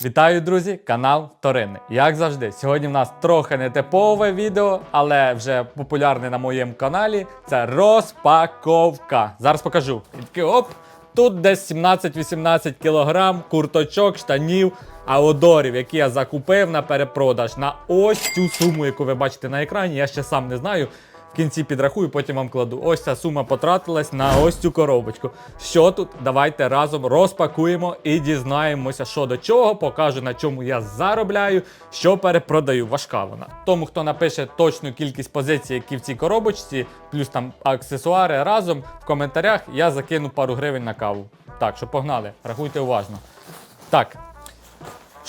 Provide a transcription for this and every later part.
Вітаю, друзі! Канал Торини. Як завжди, сьогодні в нас трохи нетипове відео, але вже популярне на моєму каналі. Це розпаковка. Зараз покажу. Такий оп! Тут десь 17-18 кілограм курточок, штанів, аудорів, які я закупив на перепродаж на ось цю суму, яку ви бачите на екрані. Я ще сам не знаю. В кінці підрахую, потім вам кладу. Ось ця сума потратилась на ось цю коробочку. Що тут? Давайте разом розпакуємо і дізнаємося, що до чого. Покажу на чому я заробляю, що перепродаю. Важка вона. Тому хто напише точну кількість позицій, які в цій коробочці, плюс там аксесуари разом в коментарях, я закину пару гривень на каву. Так, що погнали, рахуйте уважно. Так,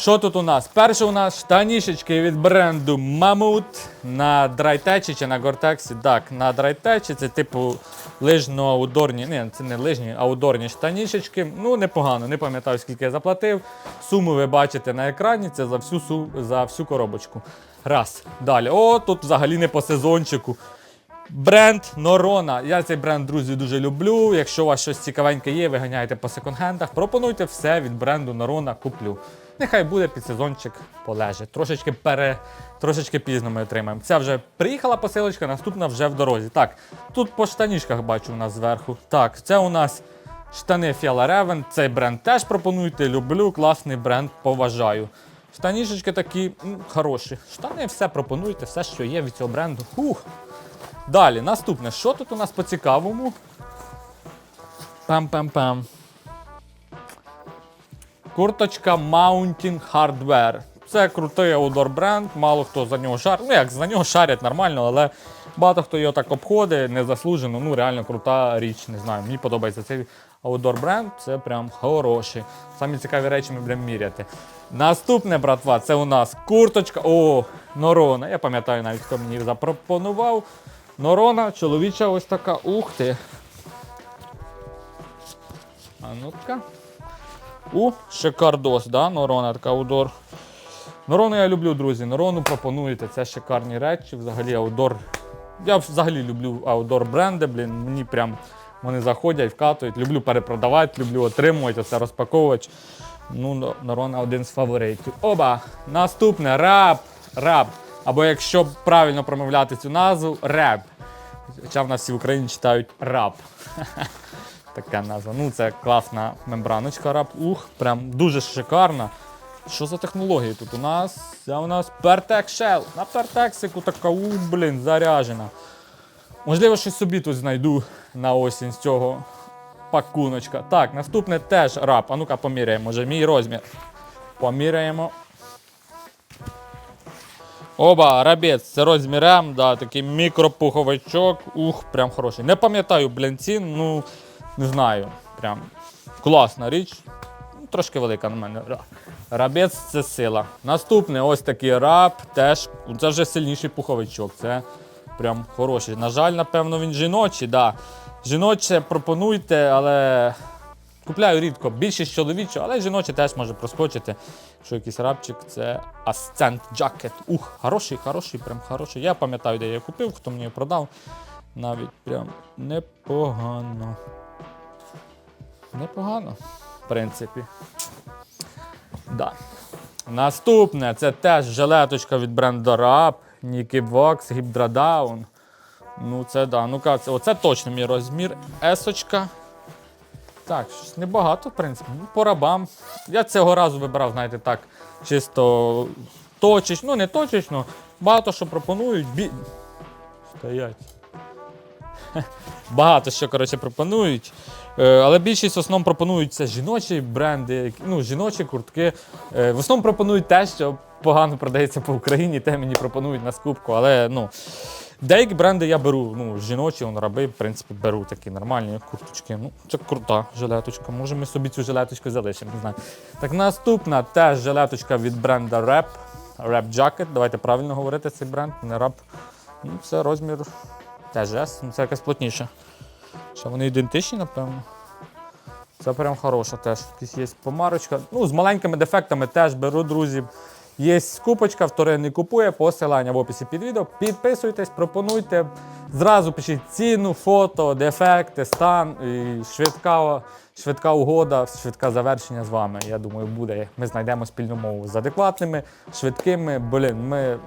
що тут у нас? Перше у нас штанішечки від бренду Mammoth на драйтечі чи на гортексі. Так, на драйтечі це типу лижно-аудорні. Ні, це не лижні, аудорні штанішечки. Ну, непогано, не пам'ятаю, скільки я заплатив. Суму ви бачите на екрані, це за всю, су- за всю коробочку. Раз. Далі. О, тут взагалі не по сезончику. Бренд Норона. Я цей бренд, друзі, дуже люблю. Якщо у вас щось цікавеньке є, ви ганяєте по секонд-хендах, пропонуйте все від бренду Норона куплю. Нехай буде під сезончик полежить. Трошечки пере... трошечки пізно ми отримаємо. Ця вже приїхала посилочка, наступна вже в дорозі. Так, тут по штанішках бачу у нас зверху. Так, це у нас штани Fiala Raven. Цей бренд теж пропонуйте. Люблю, класний бренд, поважаю. Штанішечки такі м, хороші. Штани все пропонуйте, все, що є від цього бренду. Фух. Далі, наступне, що тут у нас по цікавому? Пам-пам-пам. Курточка Mountain Hardware. Це крутий аудор бренд, мало хто за нього шарить. Ну як за нього шарять нормально, але багато хто його так обходить, незаслужено. Ну реально крута річ, не знаю. Мені подобається цей аудор бренд, це прям хороший. Самі цікаві речі ми будемо міряти. Наступне, братва, це у нас курточка. О, Норона. Я пам'ятаю навіть, хто мені запропонував. Норона, чоловіча ось така. Ух ти. А ну-ка. У, шикардос, да? Норона така аудор. Норону я люблю, друзі. Норону пропонуєте. Це шикарні речі. Взагалі аудор. Я взагалі люблю аудор бренди, блін. Мені прям вони заходять, вкатують. Люблю перепродавати, люблю отримувати, оце розпаковувати. Ну, Норона один з фаворитів. Оба! Наступне раб. Раб. Або якщо правильно промовляти цю назву, реб. Хоча в нас всі в Україні читають раб. Така назва. Ну, це класна мембраночка раб. Ух, прям дуже шикарна. Що за технології тут у нас? Це у нас Pertex Shell. На Pertexику така, у, блін, заряжена. Можливо, щось собі тут знайду на осінь з цього пакуночка. Так, наступне теж раб. А ну-ка поміряємо, може мій розмір. Поміряємо. Оба, рабець, це розмір М, да, такий мікропуховичок. Ух, прям хороший. Не пам'ятаю, блін, цін, ну не знаю. Прям класна річ. Ну, Трошки велика на мене. Рабець це сила. Наступний ось такий раб, теж це вже сильніший пуховичок. Це прям хороший. На жаль, напевно, він жіночий, да. Жіноче пропонуйте, але купляю рідко. Більшість чоловічого, але жіноче теж може проскочити. Якщо якийсь рабчик, це Ascent Jacket. Ух, хороший, хороший, прям хороший. Я пам'ятаю, де я купив, хто мені його продав. Навіть прям непогано. Непогано, в принципі. Да. Наступне це теж жилеточка від бренду Rap, Nike Vox, Hydra Ну, це да. Ну-ка, це, оце точно мій розмір. Есочка. Так, небагато, в принципі. Ну, по рабам. Я цього разу вибрав, знаєте, так, чисто точечно, ну не точечно. Багато що пропонують. Бі... Стоять. Багато що, коротше, пропонують. Е, але більшість в основному пропонують це жіночі бренди, ну, жіночі куртки. Е, в основному пропонують те, що погано продається по Україні, те мені пропонують на скупку. Але ну, деякі бренди я беру. Ну, жіночі, он, раби, в принципі, беру такі нормальні курточки. Ну, це крута жилеточка. Може, ми собі цю жилеточку залишимо, не знаю. Так, наступна теж жилеточка від бренду Rap. Rap Jacket. Давайте правильно говорити цей бренд, не рап. Ну, це розмір теж S, це якась плотніша. Що вони ідентичні, напевно. Це прям хороша теж. Якась є помарочка. Ну, з маленькими дефектами теж беру, друзі. Є скупочка, вторинний купує, посилання в описі під відео. Підписуйтесь, пропонуйте. Зразу пишіть ціну, фото, дефекти, стан і швидка, швидка угода, швидке завершення з вами. Я думаю, буде. Ми знайдемо спільну мову з адекватними, швидкими. Блін, ми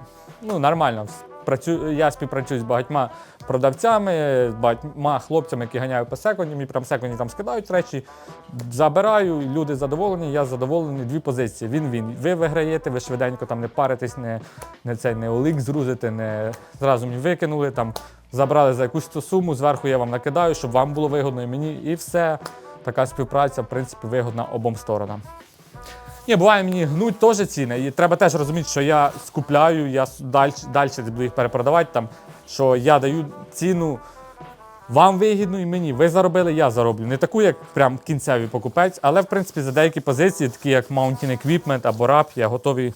ну, нормально. Працю... Я співпрацюю з багатьма продавцями, з багатьма хлопцями, які ганяють по секунді. Мені прям секунді там скидають речі. Забираю, люди задоволені, я задоволений. Дві позиції. Він він. Ви виграєте, ви швиденько там не паритесь, не, не цей не олик зрузите, не зразу мені викинули там, забрали за якусь ту суму. Зверху я вам накидаю, щоб вам було вигодно і мені. І все. Така співпраця, в принципі, вигодна обом сторонам. Ні, буває мені гнуть теж ціни. І треба теж розуміти, що я скупляю, я далі, далі буду їх перепродавати, там, що я даю ціну вам вигідну і мені. Ви заробили, я зароблю. Не таку, як прям кінцевий покупець, але в принципі за деякі позиції, такі як Mountain Equipment або RAP, я готовий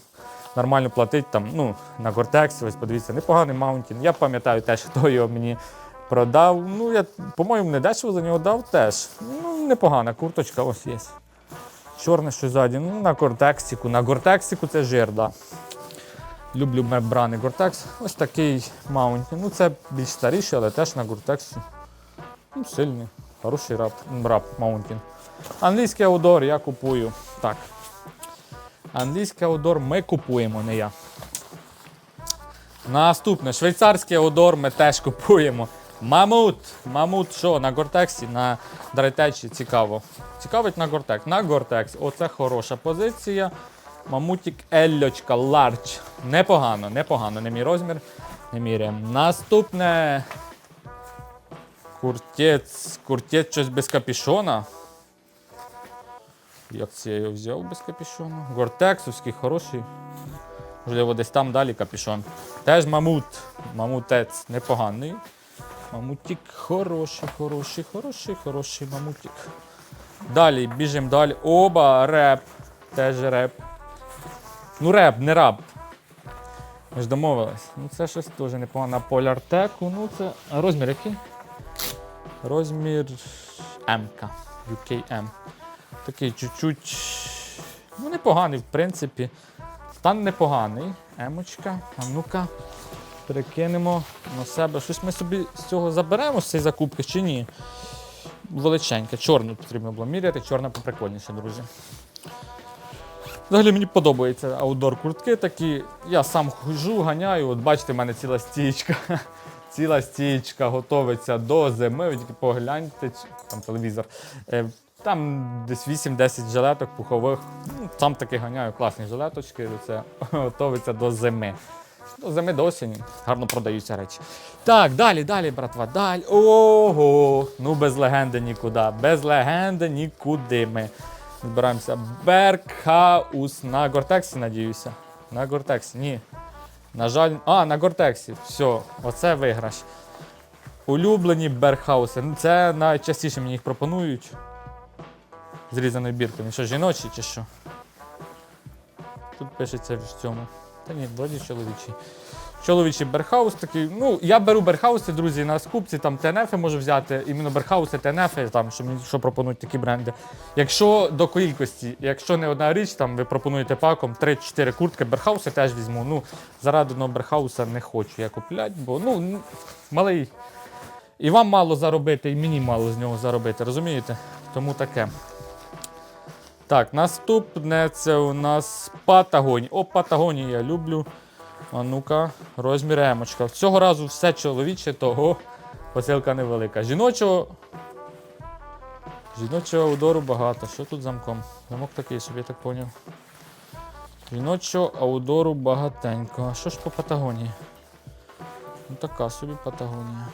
нормально платити там, ну, на Gore-Tex, ось подивіться, непоганий Mountain. Я пам'ятаю теж, хто його мені продав. Ну, я, по-моєму, не дешево за нього дав теж. Ну, непогана курточка, ось є. Чорне що ззаді, ну на гортексіку. На гортексіку це жир. Люблю мембрани Гортекс. Ось такий маунтін. Ну це більш старіший, але теж на гортексі. Ну, сильний, хороший рап, рап маунтін. Англійський аудор я купую. Так. Англійський аудор ми купуємо, не я. Наступне, швейцарський аудор ми теж купуємо. Мамут. Мамут що, на Гортексі, на Драйтечі цікаво. Цікавить на Гортекс. На Гортекс. Оце хороша позиція. Мамутік Ельочка Ларч. Непогано, непогано. Не мій розмір. Не міряємо. Наступне. Куртець. Куртець щось без капішона. Як це я його взяв без капішона? Гортексовський хороший. Можливо, десь там далі капішон. Теж мамут. Мамутець непоганий. Мамутик хороший, хороший, хороший, хороший мамутик. Далі, біжимо далі. Оба, реп. Теж реп. Ну, реп, не раб. Ми ж домовились. Ну це щось теж непогано. Поляртеку. Ну це. Розмір який? Розмір М. UKM. Такий чуть-чуть. Ну, непоганий, в принципі. Стан непоганий. Емочка. А ну-ка. Перекинемо на себе. Щось ми собі з цього заберемо з цієї закупки чи ні? Величеньке. Чорну потрібно було міряти, чорна поприкольніше, друзі. Взагалі мені подобаються аудор куртки такі. Я сам хожу, ганяю. От бачите, в мене ціла стічка. Ціла стічка готовиться до зими. Ви тільки погляньте, там телевізор. Е, Там десь 8-10 жилеток пухових. Ну, Сам таки ганяю класні жилеточки. Це готовиться до зими. До зими до осені. Гарно продаються речі. Так, далі, далі, братва, далі. Ого! Ну без легенди нікуди. Без легенди нікуди ми. Збираємося. Беркхаус на Гортексі, надіюся. На Гортексі, ні. На жаль. А, на Гортексі. Все, оце виграш. Улюблені Берхауси. Ну, Це найчастіше мені їх пропонують. Зрізаною біркою. Що, жіночі чи що? Тут пишеться в цьому. Та ні, вроді чоловічий. Чоловічий берхаус такий. Ну, я беру берхауси, друзі, на скупці там ТНФ можу взяти, іменно берхауси, ТНФ, там, що, мені- що пропонують такі бренди. Якщо до кількості, якщо не одна річ, там ви пропонуєте паком 3-4 куртки, берхауси теж візьму. Ну, заради одного берхауса не хочу я купляти, бо ну, малий. І вам мало заробити, і мені мало з нього заробити, розумієте? Тому таке. Так, наступне це у нас Патагонія. О, Патагонія я люблю. А ну-ка, розмір емочка. Цього разу все чоловіче, того посилка невелика. Жіночого. Жіночого аудору багато. Що тут замком? Замок такий собі, я так поняв. Жіночого аудору багатенько. А що ж по Патагонії? Ну така собі Патагонія.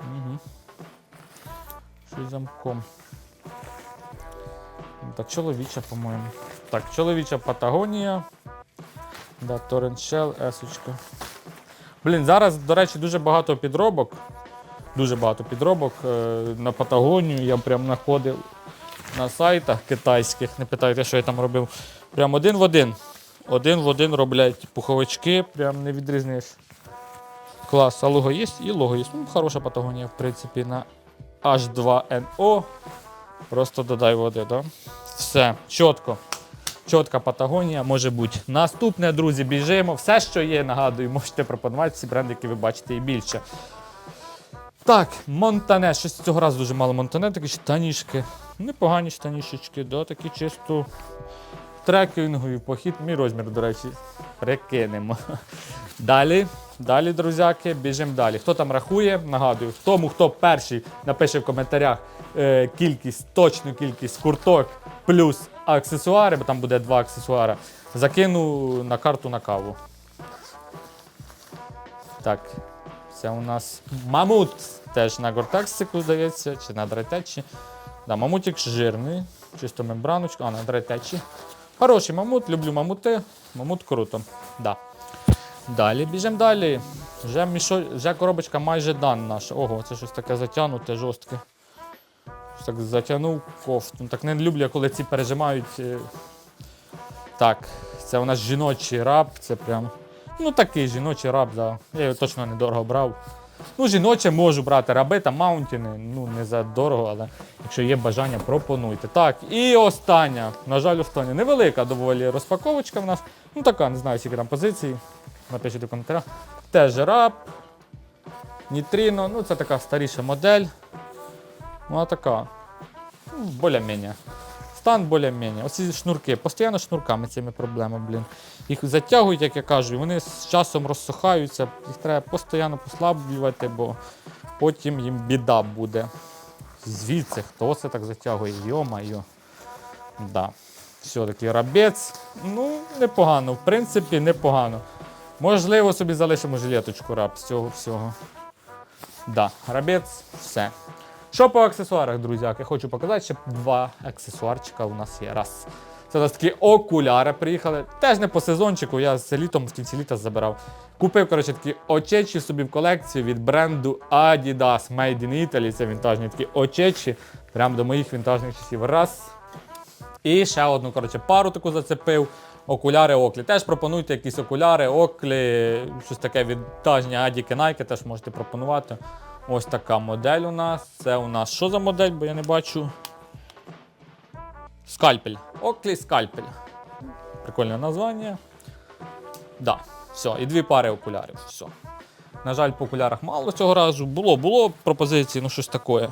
Угу. Щось замком. Ну, чоловіча, по-моєму. Так, чоловіча Патагонія. Да, Torrent есочка. Блін, зараз, до речі, дуже багато підробок. Дуже багато підробок е, на Патагонію. Я прям знаходив на сайтах китайських. Не питайте, що я там робив. Прям один в один. Один в один роблять пуховички, прям не відрізниш. Клас, а лого є і лого є. Ну, хороша Патагонія, в принципі, на H2NO. Просто додай води, да? Все, чітко. Чітка Патагонія може бути. Наступне, друзі, біжимо. Все, що є, нагадую, можете пропонувати всі бренди, які ви бачите і більше. Так, Монтане. Щось цього разу дуже мало Монтане, такі штанішки. Непогані штанішечки, да, такі чисто трекінгові похід. Мій розмір, до речі, прикинемо. Далі, далі, друзяки, біжимо далі. Хто там рахує, нагадую, тому, хто перший напише в коментарях е, кількість, точну кількість курток плюс аксесуари, бо там буде два аксесуари, закину на карту на каву. Так, це у нас мамут теж на гортексику, здається, чи на драйтечі. Да, мамутик жирний, чисто мембраночка, а на драйтечі. Хороший мамут, люблю мамути. Мамут круто. Да. Далі біжимо далі. Вже, мішо... Вже коробочка майже дан наша. Ого, це щось таке затягнуте, жорстке. Так затягнув кофту. Так не люблю, коли ці пережимають. е. Так, це у нас жіночий раб, це прям. Ну такий жіночий раб, да. Я його точно недорого брав. Ну, жіноче можу брати раби та маунтіни. Ну, не за дорого, але якщо є бажання, пропонуйте. Так, і остання. На жаль, остання. Невелика доволі розпаковочка в нас. Ну така, не знаю, скільки там позицій. Напишіть у коментарях. Теж раб. Нітріно. Ну, це така старіша модель. Ну, а така. Ну, Боля-менее. Стан боля-менее. Оці шнурки. Постійно шнурками цими проблеми, блін. Їх затягують, як я кажу, і вони з часом розсухаються. Їх треба постійно послаблювати, бо потім їм біда буде. Звідси, хто це так затягує? Йо-майо. Да. Все, такий рабець. Ну, непогано, в принципі, непогано. Можливо, собі залишимо жилеточку раб з цього всього. Да, рабець, все. Що по аксесуарах, друзяки? Хочу показати, ще два аксесуарчика у нас є. Раз. Це у нас такі окуляри приїхали. Теж не по сезончику, я з літом в кінці літа забирав. Купив, коротше, такі очечі собі в колекцію від бренду Adidas Made in Italy. Це вінтажні такі очечі. Прям до моїх вінтажних часів. Раз. І ще одну, коротше, пару таку зацепив. Окуляри Оклі. Теж пропонуйте якісь окуляри, Оклі, щось таке відтажні Адіки Nike теж можете пропонувати. Ось така модель у нас. Це у нас що за модель, бо я не бачу. Скальпель. Оклі скальпель. Прикольне названня. Да, все, і дві пари окулярів. Все. На жаль, по окулярах мало цього разу. Було, було пропозиції, ну щось таке.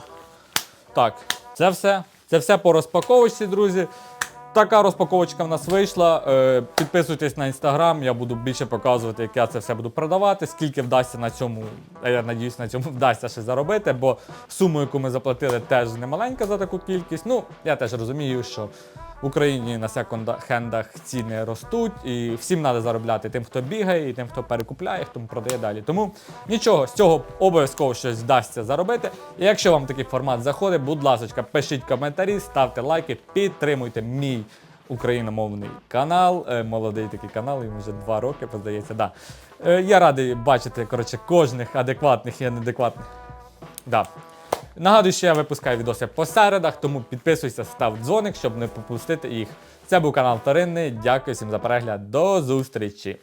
Так, це все. Це все по розпаковочці, друзі. Така розпаковочка в нас вийшла. Е, підписуйтесь на інстаграм, я буду більше показувати, як я це все буду продавати, скільки вдасться на цьому, я надіюсь, на цьому вдасться ще заробити, бо суму, яку ми заплатили, теж немаленька за таку кількість. Ну, я теж розумію, що в Україні на секонд-хендах ціни ростуть, і всім треба заробляти тим, хто бігає, і тим, хто перекупляє, хто продає далі. Тому нічого, з цього обов'язково щось вдасться заробити. І якщо вам такий формат заходить, будь ласка, пишіть коментарі, ставте лайки, підтримуйте мій україномовний канал. Е, молодий такий канал, йому вже два роки, здається. Да. Е, я радий бачити коротше, кожних адекватних і неадекватних. Да. Нагадую, що я випускаю відоси по середах, тому підписуйся, став дзвоник, щоб не пропустити їх. Це був канал Вторинний. Дякую всім за перегляд. До зустрічі!